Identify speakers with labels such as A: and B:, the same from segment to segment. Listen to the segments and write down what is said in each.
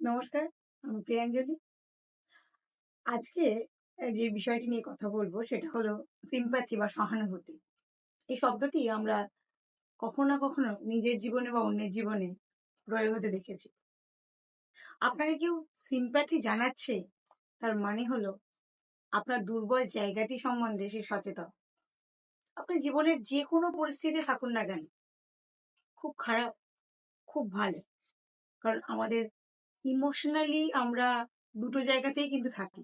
A: নমস্কার, আমি প্রিয়াঞ্জলি। আজকে যে বিষয়টি নিয়ে কথা বলব সেটা হলো sympathy বা সহানুভূতি। এই শব্দটি আমরা কখনো না কখনো নিজের জীবনে বা অন্যের জীবনে প্রয়োগ হতে দেখেছি। আপনাকে কেউ sympathy জানাচ্ছে তার মানে হলো আপনার দুর্বল জায়গাটি সম্বন্ধে সে সচেতন। আপনার জীবনের যে কোনো পরিস্থিতি থাকুন না কেন, খুব খারাপ, খুব ভালো। কারণ আমাদের ইমোশনালি আমরা দুটো জায়গাতেই কিন্তু থাকি।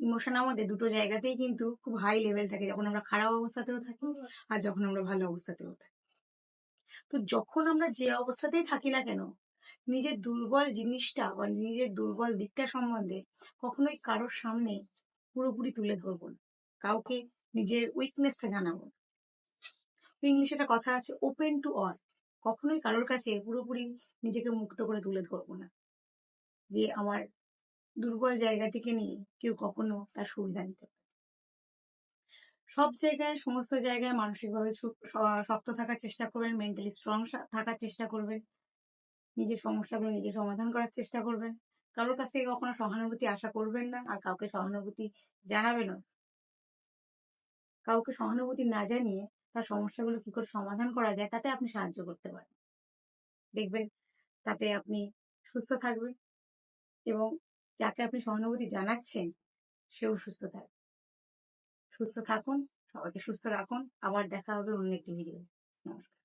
A: ইমোশন আমাদের দুটো জায়গাতেই কিন্তু খুব হাই লেভেল থাকে। যখন আমরা খারাপ অবস্থাতেও থাকি আর যখন আমরা ভালো অবস্থাতেও থাকি। তো যখন আমরা যে অবস্থাতেই থাকি না কেন, নিজের দুর্বল জিনিসটা বা নিজের দুর্বল দিকটা সম্বন্ধে কখনোই কারোর সামনে পুরোপুরি তুলে ধরবো না। কাউকে নিজের উইকনেসটা জানাব। ইংলিশে একটা কথা আছে ওপেন টু অল। কখনোই কারোর কাছে পুরোপুরি নিজেকে মুক্ত করে তুলে ধরবো না। যে আমার দুর্বল জায়গাটিকে নিয়ে কেউ কখনো তার সুবিধা নিতে পারে। সব জায়গায়, সমস্ত জায়গায় মানসিকভাবে শক্ত থাকার চেষ্টা করবেন মেন্টালি স্ট্রং থাকার চেষ্টা করবেন, নিজের সমস্যাগুলো নিজে সমাধান করার চেষ্টা করবেন। কারোর কাছ থেকে কখনো সহানুভূতি আশা করবেন না আর কাউকে সহানুভূতি জানাবেনও কাউকে সহানুভূতি না জানিয়ে তার সমস্যাগুলো কি করে সমাধান করা যায় তাতে আপনি সাহায্য করতে পারেন। দেখবেন তাতে আপনি সুস্থ থাকবেন। এবং যাকে আপনি সহানুভূতি জানাচ্ছেন, সেও সুস্থ থাকবে সুস্থ থাকুন, সবাইকে সুস্থ রাখুন। আবার দেখা হবে অন্য একটি ভিডিও নমস্কার।